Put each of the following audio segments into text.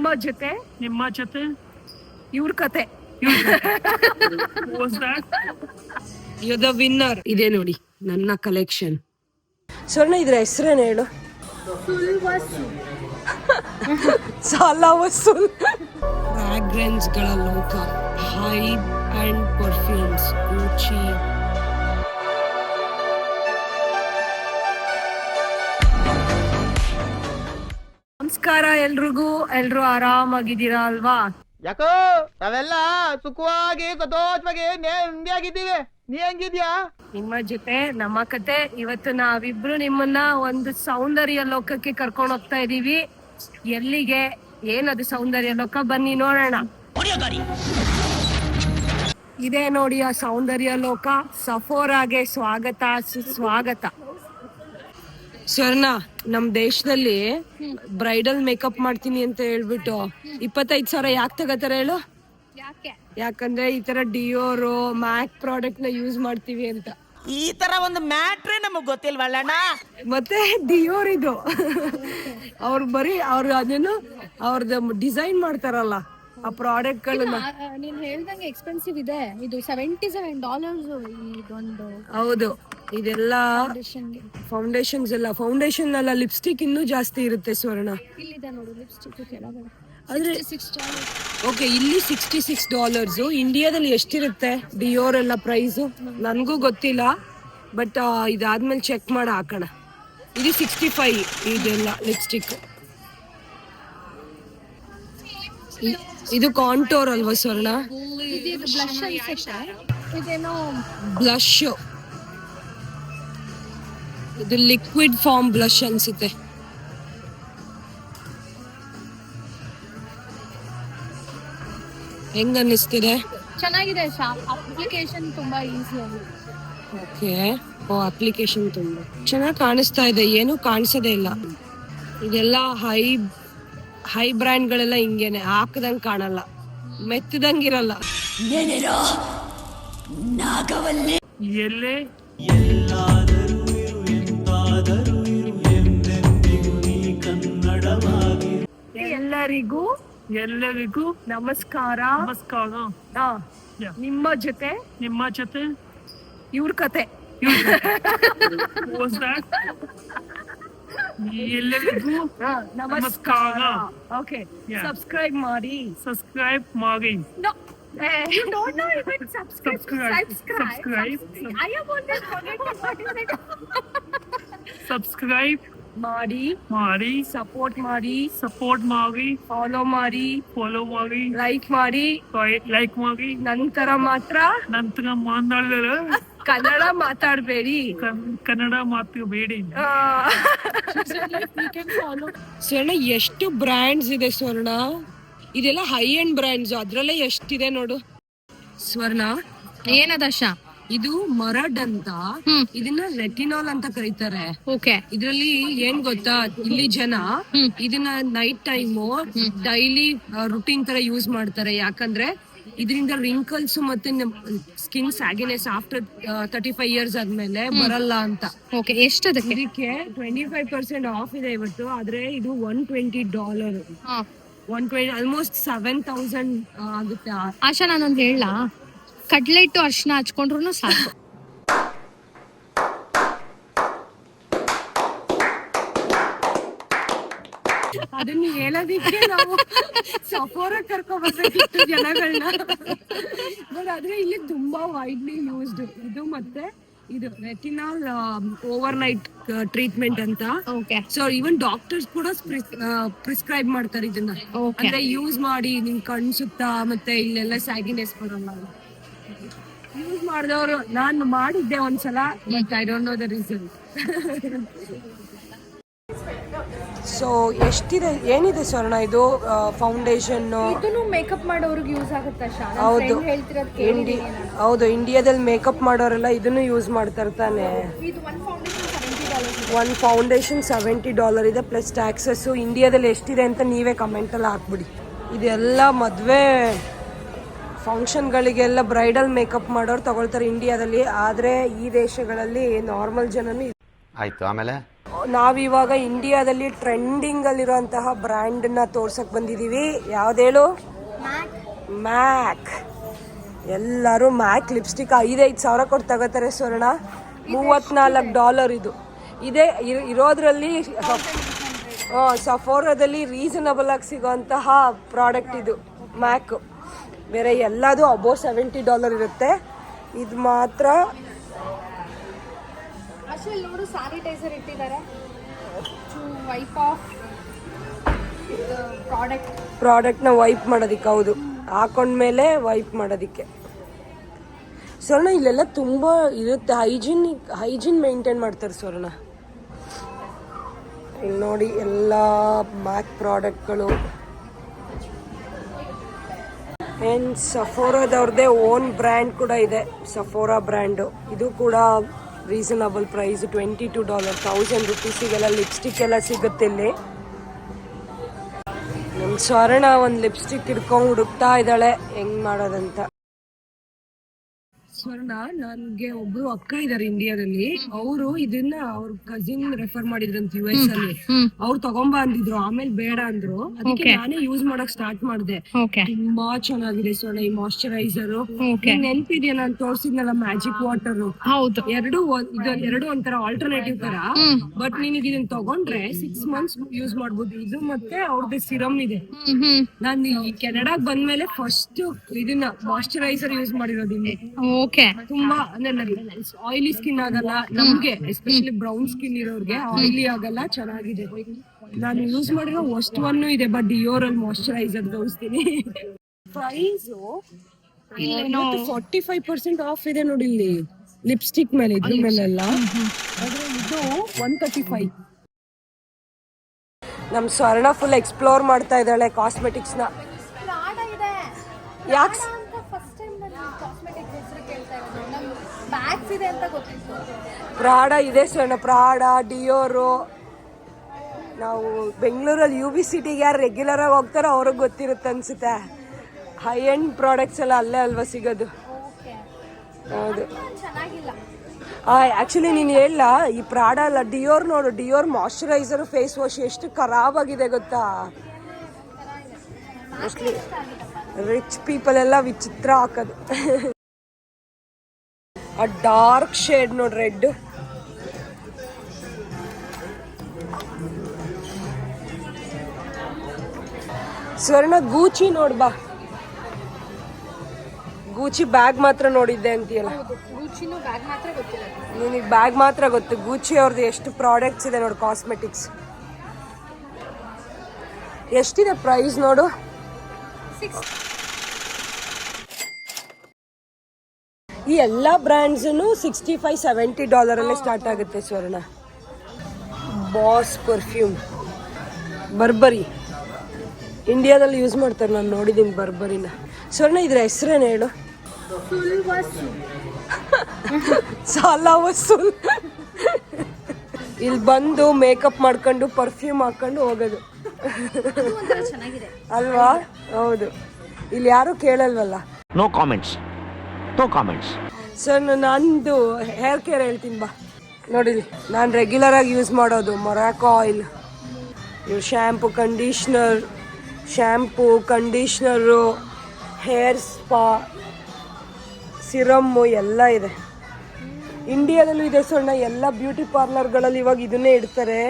ನಿಮ್ಮ ಜೊತೆ? ನಿಮ್ಮ ಜೊತೆ? ಇವ್ರ ಕತೆ. ಯು ದ ವಿನ್ನರ್ ಇದೆ ನೋಡಿ ನನ್ನ ಕಲೆಕ್ಷನ್ ಸ್ವರ್ಣ ಇದ್ರ ಹೆಸರೇನು ಹೇಳು? ಸಾಲ ವಸ್ತು ಫ್ರಾಗ್ರೆನ್ಸ್ಗಳ ಲೋಕ ಹೈ ಅಂಡ್ ಪರ್ಫ್ಯೂಮ್ಸ್ ಗೂಚಿ ನಮಸ್ಕಾರ ಎಲ್ರಿಗೂ ಎಲ್ರು ಆರಾಮಾಗಿದ್ದೀರಾ ಅಲ್ವಾ? ಯಾಕೋ ನಾವೆಲ್ಲ ಸುಖವಾಗಿ ಸಂತೋಷವಾಗಿ ನೆಮ್ಮದಿಯಾಗಿದ್ದೀವಿ. ನೀ ಹೆಂಗಿದ್ಯಾ? ನಿಮ್ಮ ಜೊತೆ ನಮ್ಮ ಕತೆ ಇವತ್ತು ನಾವಿಬ್ರು ನಿಮ್ಮನ್ನ ಒಂದು ಸೌಂದರ್ಯ ಲೋಕಕ್ಕೆ ಕರ್ಕೊಂಡು ಹೋಗ್ತಾ ಇದೀವಿ ಎಲ್ಲಿಗೆ ಏನದು ಸೌಂದರ್ಯ ಲೋಕ? ಬನ್ನಿ ನೋಡೋಣ. ಇದೇ ನೋಡಿ ಆ ಸೌಂದರ್ಯ ಲೋಕ. ಸಫೋರಾಗೆ ಸ್ವಾಗತ ಸುಸ್ವಾಗತ. ಸ್ವರ್ಣ ನಮ್ ದೇಶದಲ್ಲಿ ಬ್ರೈಡಲ್ ಮೇಕಪ್ ಮಾಡ್ತೀನಿ ಅಂತ ಹೇಳ್ಬಿಟ್ಟು ಇಪ್ಪತ್ತೈದ್ ಸಾವಿರ ಯಾಕೆ ತಗೋತಾರೆ ಹೇಳು? ಯಾಕಂದ್ರೆ ಈ ತರ ಡಿಯೋರು ಮ್ಯಾಕ್ ಪ್ರಾಡಕ್ಟ್ನ ಯೂಸ್ ಮಾಡ್ತೀವಿ ಅಂತ. ಈ ತರ ಒಂದು ಮ್ಯಾಟ್ರೇ ನಮಗ್ ಗೊತ್ತಿಲ್ವಲ್ಲಣ್ಣ ಮತ್ತೆ ಡಿಯೋರ್ ಇದು. ಅವ್ರು ಬರೀ ಅವ್ರು ಅದೇನು ಅವ್ರದ್ದು ಡಿಸೈನ್ ಮಾಡ್ತಾರಲ್ಲ. ಆ ಪ್ರಾಡಕ್ಟ್ ಗಳನ್ನ ನೀನ್ ಹೇಳ್ದಂಗೆ ಎಕ್ಸ್ಪೆನ್ಸಿವ್ ಇದೆ. ಇದು ಸೆವೆಂಟಿ ಸೆವೆನ್ ಡಾಲರ್ಸ್ ಇದೊಂದು ಹೌದು. ಇದೆಲ್ಲ ಫೌಂಡೇಶನ್ಸ್ ಎಲ್ಲ. ಫೌಂಡೇಶನ್ ಅಲ್ಲ ಲಿಪ್ಸ್ಟಿಕ್ ಇನ್ನೂ ಜಾಸ್ತಿ ಇರುತ್ತೆ ಸ್ವರ್ಣ. ಇಲ್ಲಿದೆ ನೋಡು ಲಿಪ್ಸ್ಟಿಕ್ ಕೆಳಗಡೆ. ಆದ್ರೆ ಓಕೆ ಇಲ್ಲಿ ಸಿಕ್ಸ್ಟಿ ಸಿಕ್ಸ್ ಡಾಲರ್ಸ್ ಇಂಡಿಯಾದಲ್ಲಿ ಎಷ್ಟಿರುತ್ತೆ ಡಿಯೋರ್ ಎಲ್ಲ ಪ್ರೈಸು ನನಗೂ ಗೊತ್ತಿಲ್ಲ. ಬಟ್ ಇದಾದ್ಮೇಲೆ ಚೆಕ್ ಮಾಡಿ ಹಾಕೋಣ ಇದು ಸಿಕ್ಸ್ಟಿ ಫೈವ್ ಇದೆಲ್ಲ ಲಿಪ್ಸ್ಟಿಕ್ ಇದು ಕಾಂಟೋರ್ ಅಲ್ವಾ ಸ್ವರ್ಣ? ಬ್ಲಶ್ ಇದು ಲಿಕ್ವಿಡ್ ಫಾರ್ಮ್ ಬ್ಲಶ್ ಅನ್ಸುತ್ತೆ. ಹೆಂಗ್ ಅನ್ನಿಸ್ತಿದೆ? ಚೆನ್ನಾಗಿದೆ ಅಪ್ಲಿಕೇಶನ್ ತುಂಬಾ ಈಸಿ ಆಗಿದೆ. ಓಕೆ. ಓ ಅಪ್ಲಿಕೇಶನ್ ತುಂಬಾ. ಚೆನ್ನಾಗಿ ಕಾಣಿಸ್ತಾ ಇದೆ. ಏನು ಕಾಣಿಸದೇ ಇಲ್ಲ. ಇದೆಲ್ಲ ಹೈ ಹೈ ಬ್ರ್ಯಾಂಡ್ಗಳೆಲ್ಲ ಹಿಂಗೇನೆ ಹಾಕದಂಗ್ ಕಾಣಲ್ಲ. ಮೆತ್ತದಂಗಿರಲ್ಲ. ಎಲ್ಲೇ? ಎಲ್ಲರಿಗೂ ಎಲ್ಲರಿಗೂ ನಮಸ್ಕಾರ. ನಮಸ್ಕಾರ. ಆ, ನಿಮ್ಮ ಜೊತೆ ನಿಮ್ಮ ಜೊತೆ? ಇವ್ರ ಕತೆ. ಎಲ್ಲರಿಗೂ ನಮಸ್ಕಾರ. ಓಕೆ ಸಬ್ಸ್ಕ್ರೈಬ್ ಮಾಡಿ. ಸಬ್ಸ್ಕ್ರೈಬ್ ಮಾಡಿ. ಸಬ್ಸ್ಕ್ರೈಬ್ ಮಾಡಿ ಮಾಡಿ ಸಪೋರ್ಟ್ ಮಾಡಿ ಸಪೋರ್ಟ್ ಮಾಡಿ ಫಾಲೋ ಮಾಡಿ ಫಾಲೋ ಮಾಡಿ ಲೈಕ್ ಮಾಡಿ ಲೈಕ್ ಮಾಡಿ ನಂತರ ಮಾತ್ರ ನಂತರ ಮಾತಾಡಿದ್ರೆ ಕನ್ನಡ ಮಾತಾಡಬೇಡಿ. ಕನ್ನಡ ಮಾತು ಬೇಡಿ. ಸ್ವರ್ಣ ಎಷ್ಟು ಬ್ರ್ಯಾಂಡ್ಸ್ ಇದೆ ಸ್ವರ್ಣ? ಇದೆಲ್ಲ ಹೈ ಎಂಡ್ ಬ್ರ್ಯಾಂಡ್ಸ್ ಅದ್ರಲ್ಲೇ ಎಷ್ಟಿದೆ ನೋಡು. ಸ್ವರ್ಣ ಏನದಶ ಇದು ಮರಡ್ ಅಂತ. ಇದನ್ನ ರೆಟಿನಾಲ್ ಅಂತ ಕರೀತಾರೆ. ಓಕೆ. ಇದ್ರಲ್ಲಿ ಏನ್ ಗೊತ್ತಾ? ಇಲ್ಲಿ ಜನ ಇದನ್ನ ನೈಟ್ ಟೈಮು ಡೈಲಿ ರುಟೀನ್ ತರ ಯೂಸ್ ಮಾಡ್ತಾರೆ. ಯಾಕಂದ್ರೆ ಇದರಿಂದ ರಿಂಕಲ್ಸ್ ಮತ್ತೆ skin sagginess after thirty five years ಆದ್ಮೇಲೆ ಬರಲ್ಲ ಅಂತ. ಓಕೆ ಎಷ್ಟದಕ್ಕೆ ಇದಕ್ಕೆ ಟ್ವೆಂಟಿ ಫೈವ್ ಪರ್ಸೆಂಟ್ ಆಫ್ ಇದೆ ಇವತ್ತು ಆದ್ರೆ ಇದು one twenty dollar one twenty almost seven thousand ಆಗುತ್ತೆ. ಆಶಾ ನಾನೊಂದು ಹೇಳ. ಕಡ್ಲೆಟ್ಟು ಅರ್ಶನ ಹಚ್ಕೊಂಡ್ರು ಸಾಕು. ಅದನ್ನ ಹೇಳೋದಿಕ್ಕೆ ನಾವು ಸಫೋರ ಕರ್ಕೊಬರ್ಬೇಕಿತ್ತು ಜನಗಳನ್ನ ಬಟ್ ಆದ್ರೆ ಇಲ್ಲಿ ತುಂಬಾ ವೈಡ್ಲಿ ಯೂಸ್ಡ್ ಇದು ಮತ್ತೆ ಇದು ರೆಟಿನಾಲ್ ಓವರ್ ನೈಟ್ ಟ್ರೀಟ್ಮೆಂಟ್ ಅಂತ. ಸೊ ಈವನ್ ಡಾಕ್ಟರ್ಸ್ ಕೂಡ ಪ್ರಿಸ್ಕ್ರೈಬ್ ಮಾಡ್ತಾರೆ ಇದನ್ನ. ಅಂದ್ರೆ ಯೂಸ್ ಮಾಡಿ ನಿಮ್ ಕಣ್ ಸುತ್ತ ಮತ್ತೆ ಇಲ್ಲೆಲ್ಲ ಸ್ಯಾಗಿನೆಸ್ ಬರಲ್ಲ ಯೂಸ್ ಮಾಡಿದವರು ನಾನು ಮಾಡಿದ್ದೆ ಒಂದ್ಸಲ but I don't know the result so ಎಷ್ಟಿದೆ ಏನಿದೆ ಸ್ವರ್ಣ ಇದು ಫೌಂಡೇಶನ್ ಇದನ್ನು ಮೇಕಪ್ ಮಾಡೋರಿಗೆ ಯೂಸ್ ಆಗುತ್ತೆ ಹೌದು. ಹೇಳ್ತಿರೋದು ಇಂಡಿ ಹೌದು ಇಂಡಿಯಾದಲ್ಲಿ ಮೇಕಪ್ ಮಾಡೋರೆಲ್ಲ ಇದನ್ನು ಯೂಸ್ ಮಾಡ್ತಾರೆ ತಾನೆ. ಒನ್ ಫೌಂಡೇಶನ್ ಸೆವೆಂಟಿ ಡಾಲರ್ ಇದೆ. ಪ್ಲಸ್ ಟ್ಯಾಕ್ಸಸ್ಸು ಇಂಡಿಯಾದಲ್ಲಿ ಎಷ್ಟಿದೆ ಅಂತ ನೀವೇ ಕಮೆಂಟಲ್ಲಿ ಹಾಕ್ಬಿಡಿ. ಇದೆಲ್ಲ ಮದುವೆ ಫಂಕ್ಷನ್ಗಳಿಗೆಲ್ಲ ಬ್ರೈಡಲ್ ಮೇಕಪ್ ಮಾಡೋರು ತಗೊಳ್ತಾರೆ ಇಂಡಿಯಾದಲ್ಲಿ ಆದರೆ ಈ ದೇಶಗಳಲ್ಲಿ ನಾರ್ಮಲ್ ಜನನು ಆಯಿತು ಆಮೇಲೆ? ನಾವಿವಾಗ ಇಂಡಿಯಾದಲ್ಲಿ ಟ್ರೆಂಡಿಂಗ್ ಅಲ್ಲಿರುವಂತಹ ಬ್ರ್ಯಾಂಡ್ನ ತೋರ್ಸಕ್ ಬಂದಿದೀವಿ. ಯಾವ್ದೇಳು? ಮ್ಯಾಕ್. ಎಲ್ಲರೂ ಮ್ಯಾಕ್ ಲಿಪ್ಸ್ಟಿಕ್ ಐದೈದು ಸಾವಿರ ಕೊಟ್ಟು ತಗೋತಾರೆ ಸ್ವರ್ಣ. ಮೂವತ್ನಾಲ್ಕು ಡಾಲರ್ ಇದು. ಇದೇ ಇರ್- ಇರೋದ್ರಲ್ಲಿ ಸಫೋರದಲ್ಲಿ ರೀಸನಬಲ್ ಆಗಿ ಸಿಗೋಂತಹ ಪ್ರಾಡಕ್ಟ್ ಇದು ಮ್ಯಾಕ್. ಬೇರೆ ಎಲ್ಲದೂ ಅಬೋ ಸೆವೆಂಟಿ ಡಾಲರ್ ಇರುತ್ತೆ. ಇದು ಮಾತ್ರ ನೋಡು ಸ್ಯಾನಿಟೈಸರ್ ಇಟ್ಟಿದ್ದಾರೆ ಟು ವೈಪ್ ಆಫ್ ಪ್ರಾಡಕ್ಟ್ ಪ್ರಾಡಕ್ಟ್ನ ವೈಪ್ ಮಾಡೋದಿಕ್ಕೆ, ಹೌದು. ಹಾಕೊಂಡ್ಮೇಲೆ ವೈಪ್ ಮಾಡೋದಿಕ್ಕೆ. ಸ್ವರ್ಣ, ಇಲ್ಲೆಲ್ಲ ತುಂಬ ಇರುತ್ತೆ. ಹೈಜೀನ್ ಹೈಜೀನ್ ಮೇಂಟೈನ್ ಮಾಡ್ತಾರೆ ಸ್ವರ್ಣ. ಇಲ್ಲಿ ನೋಡಿ ಎಲ್ಲ ಮ್ಯಾಕ್ ಪ್ರಾಡಕ್ಟ್ಗಳು ಏನ್ ಸಫೋರಾದವ್ರದ್ದೇ ಓನ್ ಬ್ರ್ಯಾಂಡ್ ಕೂಡ ಇದೆ. ಸಫೋರಾ ಬ್ರ್ಯಾಂಡು ಇದು ಕೂಡ reasonable price twenty two dollar thousand ರುಪೀಸಿಗೆಲ್ಲ lipstick ಎಲ್ಲ ಸಿಗುತ್ತೆ ಇಲ್ಲಿ. ನಮ್ಮ ಸ್ವರ್ಣ ಒಂದು ಲಿಪ್ಸ್ಟಿಕ್ ಹಿಡ್ಕೊಂಡು ಹುಡುಕ್ತಾ ಇದ್ದಾಳೆ, ಹೆಂಗ್ ಮಾಡೋದಂತ. ಸ್ವರ್ಣ ನನ್ಗೆ ಒಬ್ರು ಅಕ್ಕ ಇದಾರೆ ಇಂಡಿಯಾದಲ್ಲಿ ಅವರು ಇದನ್ನ ಅವ್ರ ಕಸಿನ್ ರೆಫರ್ ಮಾಡಿದ್ರಂತ ಯು ಎಸ್ ಅಲ್ಲಿ. ಅವ್ರು ತಗೊಂಬ ಅಂದಿದ್ರು ಆಮೇಲೆ ಬೇಡ ಅಂದ್ರು. ಅದಕ್ಕೆ ನಾನೇ ಯೂಸ್ ಮಾಡಕ್ ಸ್ಟಾರ್ಟ್ ಮಾಡಿದೆ. ತುಂಬಾ ಚೆನ್ನಾಗಿದೆ ಸ್ವರ್ಣ ಈ ಮಾಯಶ್ಚರೈಸರ್ ನೆನ್ಪಿದ್ಯಾ ನಾನು ತೋರ್ಸಿದ್ನಲ್ಲ ಮ್ಯಾಜಿಕ್ ವಾಟರ್ ಎರಡು ಎರಡು ಒಂಥರ ಆಲ್ಟರ್ನೇಟಿವ್ ತರ. ಬಟ್ ನಿನಗೆ ಇದನ್ನ ತಗೊಂಡ್ರೆ ಸಿಕ್ಸ್ ಮಂತ್ಸ್ ಯೂಸ್ ಮಾಡ್ಬೋದು. ಇದು ಮತ್ತೆ ಅವ್ರದ್ದು ಸಿರಮ್ ಇದೆ. ನಾನು ಈ ಕೆನಡಾಗ್ ಬಂದ್ಮೇಲೆ ಫಸ್ಟ್ ಇದನ್ನ ಮಾಯಶ್ಚರೈಸರ್ ಯೂಸ್ ಮಾಡಿರೋದು ಇಲ್ಲಿ ಓಕೆ ತುಂಬಾ ಆಯಿಲಿ ಸ್ಕಿನ್ ಆಗಲ್ಲ. ನಮ್ಗೆ ಎಸ್ಪೆಷಲಿ ಬ್ರೌನ್ ಸ್ಕಿನ್ ಇರೋರ್ಗೆ ಆಯಿಲಿ ಆಗಲ್ಲ ಚೆನ್ನಾಗಿದೆ. ನಾನು ಯೂಸ್ ಮಾಡಿರೋ ವಸ್ಟ್ ಒನ್ ಇದೆ ಬಟ್ ಡಿಯೋರ್ ಅಲ್ಲಿ ಮಾಯಶ್ಚರೈಸರ್ ತೋರಿಸ್ತೀನಿ. Price forty five percent off ಇದೆ ನೋಡಿ ಇಲ್ಲಿ. ಲಿಪ್ಸ್ಟಿಕ್ ಮೇಲೆ ಇದ್ರ ಮೇಲೆಲ್ಲ. ಆದ್ರೆ ಇದು ಒನ್ ತರ್ಟಿ ಫೈವ್ ನಮ್ ಸ್ವರ್ಣ ಫುಲ್ ಎಕ್ಸ್ಪ್ಲೋರ್ ಮಾಡ್ತಾ ಇದ್ದಾಳೆ ಕಾಸ್ಮೆಟಿಕ್ಸ್ನ. ಯಾಕೆ ಇದೆ ಅಂತ ಗೊತ್ತಿತ್ತು ಪ್ರಾಡ ಇದೆ ಸೋಣ ಪ್ರಾಡ ಡಿಯೋರು. ನಾವು ಬೆಂಗಳೂರಲ್ಲಿ ಯು ಬಿ ಸಿಟಿಗೆ ಯಾರು ರೆಗ್ಯುಲರ್ ಆಗಿ ಹೋಗ್ತಾರೋ ಅವ್ರಿಗೆ ಗೊತ್ತಿರುತ್ತೆ ಅನ್ಸುತ್ತೆ. ಹೈ ಎಂಡ್ ಪ್ರಾಡಕ್ಟ್ಸ್ ಎಲ್ಲ ಅಲ್ಲೇ ಅಲ್ವಾ ಸಿಗೋದು. ಹೌದು. ಆಕ್ಚುಲಿ ನೀನು ಹೇಳ ಈ ಪ್ರಾಡ ಅಲ್ಲ ಡಿಯೋರ್ ನೋಡು ಡಿಯೋರ್ ಮಾಯಶ್ಚರೈಸರ್ ಫೇಸ್ ವಾಶ್ ಎಷ್ಟು ಖರಾಬ್ ಆಗಿದೆ ಗೊತ್ತಾ ಮೋಸ್ಟ್ಲಿ ರಿಚ್ ಪೀಪಲ್ ಎಲ್ಲ ವಿಚಿತ್ರ ಹಾಕೋದು. ಆ ಡಾರ್ಕ್ ಶೇಡ್ ನೋಡಿ ರೆಡ್. ಸ್ವರ್ಣ ಗೂಚಿ ನೋಡ್ ಬಾ. ಗೂಚಿ ಬ್ಯಾಗ್ ಮಾತ್ರ ನೋಡಿದ್ದೆ ಅಂತೀಯಲ್ಲ. ನಿನಗೆ ಬ್ಯಾಗ್ ಮಾತ್ರ ಗೊತ್ತು. ಗೂಚಿ ಅವ್ರದ್ದು ಎಷ್ಟು ಪ್ರಾಡಕ್ಟ್ಸ್ ಇದೆ ನೋಡು ಕಾಸ್ಮೆಟಿಕ್ಸ್ ಎಷ್ಟಿದೆ ಪ್ರೈಸ್ ನೋಡು? ಈ ಎಲ್ಲ ಬ್ರ್ಯಾಂಡ್ಸೂ ಸಿಕ್ಸ್ಟಿ ಫೈವ್ ಸೆವೆಂಟಿ ಡಾಲರಲ್ಲೇ ಸ್ಟಾರ್ಟ್ ಆಗುತ್ತೆ ಸ್ವರ್ಣ. Boss perfume Burberry. ಇಂಡಿಯಾದಲ್ಲಿ ಯೂಸ್ ಮಾಡ್ತಾರೆ ನಾನು ನೋಡಿದ್ದೀನಿ ಬರ್ಬರಿನ. ಸ್ವರ್ಣ ಇದ್ರ ಹೆಸ್ರೇನು ಹೇಳು? ಸಾಲ ವಸೂಲ್ ಇಲ್ಲಿ ಬಂದು ಮೇಕಪ್ ಮಾಡ್ಕೊಂಡು ಪರ್ಫ್ಯೂಮ್ ಹಾಕೊಂಡು ಹೋಗೋದು. ಅಲ್ವಾ? ಹೌದು. ಇಲ್ಲಿ ಯಾರು ಕೇಳಲ್ವಲ್ಲ? No comments no comments sir ನಂದು ಹೇರ್ ಕೇರ್ ಹೇಳ್ತೀನಿ ಬಾ. ನೋಡಿ, ನಾನು ರೆಗ್ಯುಲರ್ ಆಗಿ ಯೂಸ್ ಮಾಡೋದು ಮೊರಾಕೋ ಆಯಿಲ್ ಇವು shampoo conditioner shampoo conditioner hair spa serum ಎಲ್ಲ ಇದೆ. ಇಂಡಿಯಾದಲ್ಲೂ ಇದೆ ಸಣ್ಣ ಎಲ್ಲ ಬ್ಯೂಟಿ ಪಾರ್ಲರ್ಗಳಲ್ಲಿ ಇವಾಗ ಇದನ್ನೇ ಇಡ್ತಾರೆ.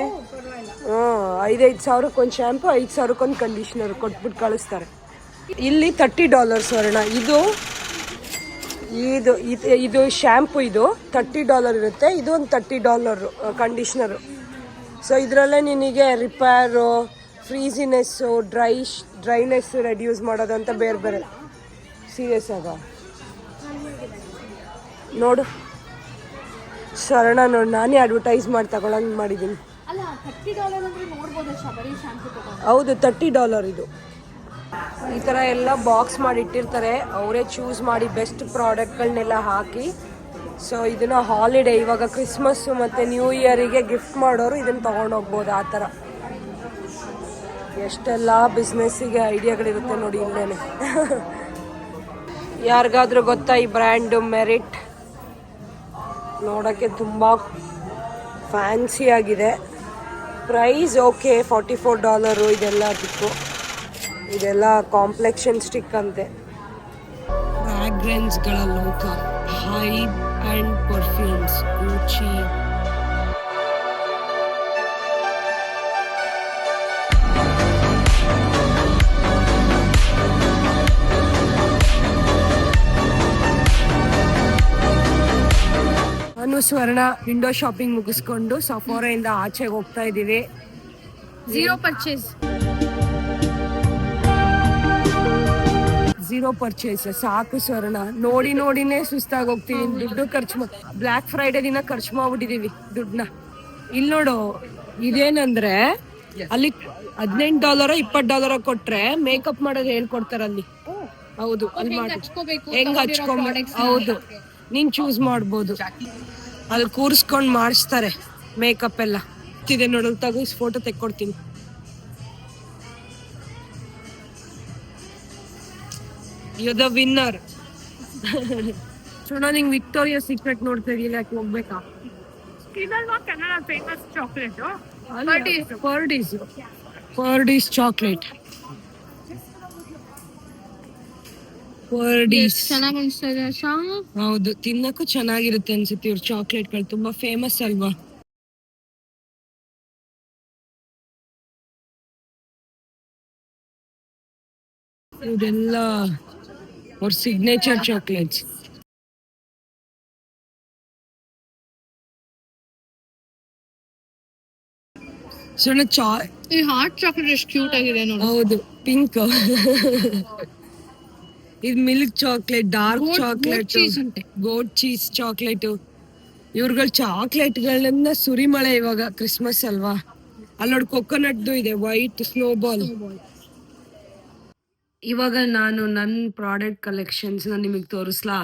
ಹ್ಞೂ ಐದೈದು ಸಾವಿರಕ್ಕೊಂದು ಶ್ಯಾಂಪು ಐದು ಸಾವಿರಕ್ಕೊಂದು ಕಂಡೀಷ್ನರ್ ಕೊಟ್ಬಿಟ್ಟು ಕಳಿಸ್ತಾರೆ. ಇಲ್ಲಿ ತರ್ಟಿ ಡಾಲರ್ಸ್ ಸ್ವರ್ಣ ಇದು ಇದು ಇದು- ಇದು ಶ್ಯಾಂಪು ಇದು ತರ್ಟಿ ಡಾಲರ್ ಇರುತ್ತೆ. ಇದು ಒಂದು ತರ್ಟಿ ಡಾಲರು ಕಂಡೀಷ್ನರು ಸೊ ಇದರಲ್ಲೇ ನಿನಗೆ repair frizziness dry dryness reduce ಮಾಡೋದಂತ ಅಂತ ಬೇರೆ ಬೇರೆ. ಸೀರಿಯಸ್ ಆಗ? ನೋಡು. ಶರಣ ನೋಡು ನಾನೇ ಅಡ್ವರ್ಟೈಸ್ ಮಾಡಿ ತಗೊಳಂಗೆ ಮಾಡಿದ್ದೀನಿ. ಹೌದು ತರ್ಟಿ ಡಾಲರ್ ಇದು. ಈ ಥರ ಎಲ್ಲ ಬಾಕ್ಸ್ ಮಾಡಿ ಇಟ್ಟಿರ್ತಾರೆ ಅವರೇ ಚೂಸ್ ಮಾಡಿ ಬೆಸ್ಟ್ ಪ್ರಾಡಕ್ಟ್ಗಳನ್ನೆಲ್ಲ ಹಾಕಿ. ಸೊ ಇದನ್ನ ಹಾಲಿಡೇ ಇವಾಗ ಕ್ರಿಸ್ಮಸ್ಸು ಮತ್ತು ನ್ಯೂ ಇಯರಿಗೆ ಗಿಫ್ಟ್ ಮಾಡೋರು ಇದನ್ನು ತೊಗೊಂಡು ಹೋಗ್ಬೋದು ಆ ಥರ ಎಷ್ಟೆಲ್ಲ ಬಿಸ್ನೆಸ್ಸಿಗೆ ಐಡಿಯಾಗಳಿರುತ್ತೆ ನೋಡಿ ಇಲ್ಲೇನೆ. ಯಾರಿಗಾದ್ರೂ ಗೊತ್ತಾ ಈ ಬ್ರ್ಯಾಂಡು ಮೆರಿಟ್ ನೋಡೋಕ್ಕೆ ತುಂಬ ಫ್ಯಾನ್ಸಿ ಆಗಿದೆ. Price okay forty four dollar ಇದೆಲ್ಲ ಟಿಕ್ಕು ಇದೆಲ್ಲ ಕಾಂಪ್ಲೆಕ್ಷನ್ ಸ್ಟಿಕ್ ಅಂತೆ. ಫ್ರಾಗ್ರೆನ್ಸ್ಗಳ ಲೋಕ ಹೈ ಆ್ಯಂಡ್ ಪರ್ಫ್ಯೂಮ್ಸ್ ಗೂಚಿ ಸ್ವರ್ಣ ವಿಂಡೋ ಶಾಪಿಂಗ್ ಮುಗಿಸ್ಕೊಂಡು ಸಫೋರೆಯಿಂದ ಆಚೆಗೆ ಹೋಗ್ತಾ ಇದ್ದೀವಿ. ಜೀರೋ ಪರ್ಚೇಸ್ ಝೀರೋ ಪರ್ಚೇಸ್ ಸಾಕು ಸ್ವರ್ಣ. ನೋಡಿ ನೋಡಿನೇ ಸುಸ್ತಾಗಿ ಹೋಗ್ತೀವಿ ದುಡ್ಡು ಖರ್ಚು ಬ್ಲ್ಯಾಕ್ ಫ್ರೈಡೇ ದಿನ ಖರ್ಚು ಮಾಡ್ಬಿಟ್ಟಿದೀವಿ ದುಡ್ಡನ್ನ. ಇಲ್ಲಿ ನೋಡು ಇದೇನಂದ್ರೆ ಅಲ್ಲಿ ಹದಿನೆಂಟು ಡಾಲರ್ ಇಪ್ಪತ್ತು ಡಾಲರ್ ಕೊಟ್ರೆ ಮೇಕಪ್ ಮಾಡೋದು ಹೇಳ್ಕೊಡ್ತಾರೆ ಅಲ್ಲಿ. ಹೌದು ಅಲ್ಲಿ ಮಾಡಿ. ಹೆಂಗ್ ಹಚ್ಕೊಂಡ್ ಹೌದು. ನೀನ್ ಚೂಸ್ ಮಾಡ್ಬೋದು. ಅಲ್ಲಿ ಕೂರಿಸ್ಕೊಂಡ್ ಮಾಡಿಸ್ತಾರೆ ಮೇಕಪ್ ಎಲ್ಲ. ಇದೆ ನೋಡಲ್ ತಗೋ ಫೋಟೋ ತೆಕ್ಕೊಡ್ತೀನಿ. ಯು ದ ವಿನ್ನರ್ ಸುಣ ನಿಂಗ್ ವಿಕ್ಟೋರಿಯಾ ಸೀಕ್ರೆಟ್ ನೋಡ್ತಾ ಇದೀನಿ ಯಾಕೆ ಹೋಗ್ಬೇಕಾ? ಇದಲ್ವಾ Canada famous chocolate Purdys Purdys chocolate Purdys ಚೆನ್ನಾಗಿ ಅನಿಸ್ತಾ ಹೌದು ತಿನ್ನಕ್ಕೂ ಚೆನ್ನಾಗಿರುತ್ತೆ ಅನ್ಸುತ್ತೆ ಇವ್ರ ಚಾಕ್ಲೇಟ್ಗಳು ತುಂಬಾ ಫೇಮಸ್ ಅಲ್ವಾ? ಇದೆಲ್ಲ ಅವ್ರ ಸಿಗ್ನೇಚರ್ ಚಾಕ್ಲೇಟ್ಸ್ ಸುಣ್ಣ ಚಾ ಈ ಹಾಟ್ ಚಾಕ್ಲೇಟ್ ಎಷ್ಟು ಕ್ಯೂಟ್ ಆಗಿದೆ ನೋಡಿ. ಹೌದು ಪಿಂಕ್ ಇದು milk chocolate dark chocolate. Goat cheese chocolate ಇವ್ರುಗಳ ಚಾಕ್ಲೇಟ್ಗಳನ್ನ ಸುರಿಮಳೆ ಇವಾಗ ಕ್ರಿಸ್ಮಸ್ ಅಲ್ವಾ? ಅಲ್ಲೋಡ್ ಕೊಕೊನಟ್ದು ಇದೆ ವೈಟ್ ಸ್ನೋಬಾಲ್ ಇವಾಗ ನಾನು ನನ್ನ ಪ್ರಾಡಕ್ಟ್ ಕಲೆಕ್ಷನ್ಸ್ನ ನಿಮಗೆ ತೋರಿಸ್ಲಾ?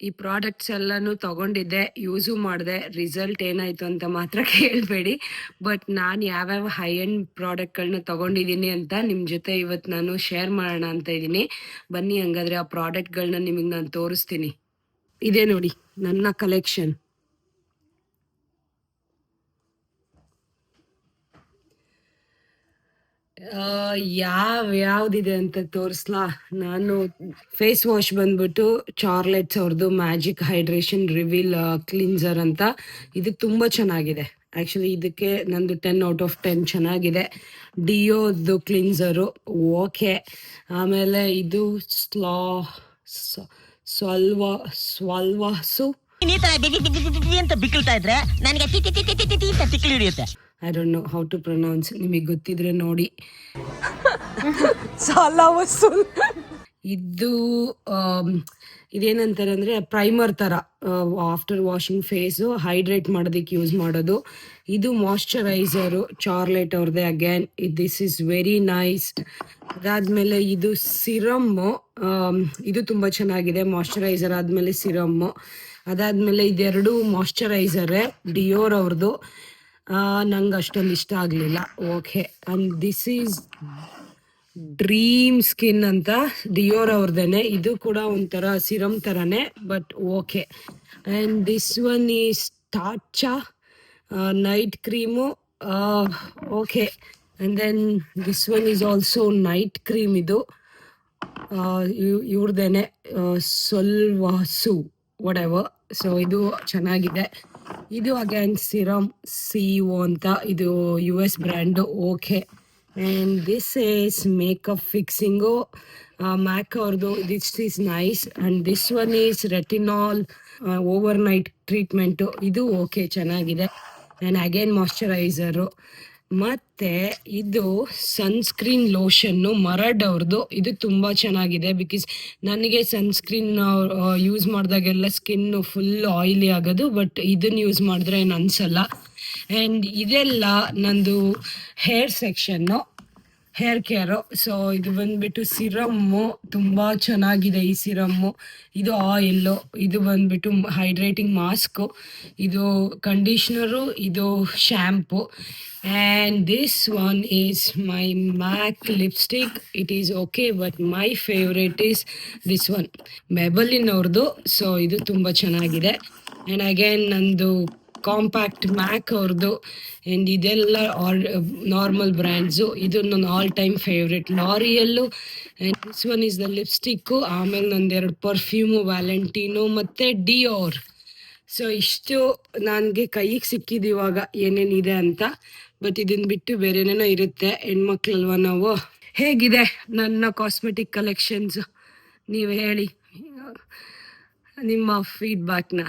ಈ ಪ್ರಾಡಕ್ಟ್ಸ್ ಎಲ್ಲಾನು ತಗೊಂಡಿದ್ದೆ, ಯೂಸು ಮಾಡಿದೆ, ರಿಸಲ್ಟ್ ಏನಾಯ್ತು ಅಂತ ಮಾತ್ರ ಕೇಳಬೇಡಿ. ಬಟ್ ನಾನು ಯಾವ್ಯಾವ ಹೈ ಎಂಡ್ ಪ್ರಾಡಕ್ಟ್ಗಳನ್ನ ತಗೊಂಡಿದ್ದೀನಿ ಅಂತ ನಿಮ್ಮ ಜೊತೆ ಇವತ್ತು ನಾನು ಶೇರ್ ಮಾಡೋಣ ಅಂತ ಇದ್ದೀನಿ ಬನ್ನಿ ಹಂಗಾದ್ರೆ ಆ ಪ್ರಾಡಕ್ಟ್ಗಳನ್ನ ನಿಮಗೆ ನಾನು ತೋರಿಸ್ತೀನಿ. ಇದೆ ನೋಡಿ, ನನ್ನ ಕಲೆಕ್ಷನ್. ಯಾವ ಯಾವ್ದಿದೆ ಅಂತ ತೋರಿಸ್ಲಾ? ನಾನು ಫೇಸ್ ವಾಶ್ ಬಂದ್ಬಿಟ್ಟು ಚಾರ್ಲೆಟ್ಸ್ ಅವ್ರದ್ದು ಮ್ಯಾಜಿಕ್ ಹೈಡ್ರೇಷನ್ ರಿವೀಲ್ ಕ್ಲಿನ್ಸರ್ ಅಂತ. ಇದು ತುಂಬ ಚೆನ್ನಾಗಿದೆ. ಆ್ಯಕ್ಚುಲಿ ಇದಕ್ಕೆ ನಂದು ಟೆನ್ ಔಟ್ ಆಫ್ ಟೆನ್ ಚೆನ್ನಾಗಿದೆ. ಡಿಯೋದು ಕ್ಲಿನ್ಸರು, ಓಕೆ. ಆಮೇಲೆ ಇದು ಸ್ಲಾ ಸ್ವಲ್ವ ಸ್ವಲ್ವಾಸು ಅಂತ ಬಿಕ್ಕಳ್ತಾ ಇದ್ರೆ, ನನಗೆ ಹಿಡಿಯುತ್ತೆ. I don't know how to pronounce ನಿಮಗೆ ಗೊತ್ತಿದ್ರೆ ನೋಡಿ. ಇದು ಇದೇನಂತಾರೆ ಅಂದರೆ ಪ್ರೈಮರ್ ಥರ ಆಫ್ಟರ್ ವಾಷಿಂಗ್ ಫೇಸು ಹೈಡ್ರೇಟ್ ಮಾಡೋದಕ್ಕೆ ಯೂಸ್ ಮಾಡೋದು. ಇದು ಮಾಯಶ್ಚರೈಸರು ಚಾರ್ಲೆಟ್ ಅವ್ರದ್ದೇ again this is very nice ಅದಾದಮೇಲೆ ಇದು ಸಿರಮ್ಮು ಇದು ತುಂಬ ಚೆನ್ನಾಗಿದೆ ಮಾಯಶ್ಚರೈಸರ್ ಆದಮೇಲೆ ಸಿರಮ್ಮು ಅದಾದಮೇಲೆ ಇದೆರಡು ಮಾಯಶ್ಚರೈಸರೇ ಡಿಯೋರ್ ಅವ್ರದ್ದು ನಂಗೆ ಅಷ್ಟೊಂದು ಇಷ್ಟ ಆಗಲಿಲ್ಲ. Okay and this is dream skin ಅಂತ ಡಿಯೋರ್ ಅವ್ರದ್ದೇನೆ ಇದು ಕೂಡ ಒಂಥರ ಸಿರಮ್ ಥರನೇ but okay and this one is Tatcha night cream okay and then this one is also night cream ಇದು. ಇವ್ರದೇನೆ ಸೊಲ್ವಾಸು ವಡೆವರ್ ಸೊ ಇದು ಚೆನ್ನಾಗಿದೆ. ಇದು ಅಗೇನ್ ಸಿರಮ್ ಸಿ ಓ ಅಂತ, ಇದು U S brand okay and this is makeup fixing MAC ಅವ್ರದ್ದು this is nice and this one is retinol over night treatment ಇದು okay ಚೆನ್ನಾಗಿದೆ. ಆ್ಯಂಡ್ ಅಗೇನ್ ಮಾಯ್ಶ್ಚರೈಸರು ಮತ್ತೆ ಇದು ಸನ್ಸ್ಕ್ರೀನ್ ಲೋಷನ್ನು ಮರಡ್ ಅವ್ರದ್ದು ಇದು ತುಂಬ ಚೆನ್ನಾಗಿದೆ ಬಿಕಾಸ್ ನನಗೆ ಸನ್ಸ್ಕ್ರೀನ್ ಯೂಸ್ ಮಾಡಿದಾಗೆಲ್ಲ ಸ್ಕಿನ್ನು ಫುಲ್ ಆಯಿಲಿ ಆಗೋದು ಬಟ್ ಇದನ್ನು ಯೂಸ್ ಮಾಡಿದ್ರೆ ಏನು ಅನಿಸಲ್ಲ ಆ್ಯಂಡ್ ಇದೆಲ್ಲ ನಂದು hair section hair care so ಇದು ಬಂದ್ಬಿಟ್ಟು ಸಿರಮ್ಮು, ತುಂಬ ಚೆನ್ನಾಗಿದೆ ಈ ಸಿರಮ್ಮು. ಇದು ಆಯಿಲ್ಲು, ಇದು ಬಂದ್ಬಿಟ್ಟು ಹೈಡ್ರೇಟಿಂಗ್ ಮಾಸ್ಕು. ಇದು ಕಂಡೀಷ್ನರು, ಇದು shampoo. And this one is my MAC lipstick it is okay but my favourite is this one Maybelline ಅವ್ರದ್ದು ಸೊ ಇದು ತುಂಬ ಚೆನ್ನಾಗಿದೆ. ಆ್ಯಂಡ್ ಅಗೇನ್ ನಂದು ಕಾಂಪ್ಯಾಕ್ಟ್ ಮ್ಯಾಕ್ ಅವ್ರದ್ದು ಆ್ಯಂಡ್ ಇದೆಲ್ಲ ಆಲ್ ನಾರ್ಮಲ್ ಬ್ರ್ಯಾಂಡ್ಸು ಇದು ನನ್ನ all time favourite L'Oreal and this one is the lipstick ಆಮೇಲೆ ನಂದೆರಡು ಪರ್ಫ್ಯೂಮು ವ್ಯಾಲೆಂಟಿನೋ ಮತ್ತು ಡಿಯೋರ್ ಸೊ ಇಷ್ಟು ನನಗೆ ಕೈಗೆ ಸಿಕ್ಕಿದ್ದು ಇವಾಗ ಏನೇನಿದೆ ಅಂತ ಬಟ್ ಇದನ್ನ ಬಿಟ್ಟು ಬೇರೆನೇನೋ ಇರುತ್ತೆ, ಹೆಣ್ಮಕ್ಳಲ್ವ ನಾವು? ಹೇಗಿದೆ ನನ್ನ ಕಾಸ್ಮೆಟಿಕ್ ಕಲೆಕ್ಷನ್ಸು ನೀವು ಹೇಳಿ, ನಿಮ್ಮ ಫೀಡ್ಬ್ಯಾಕ್ನ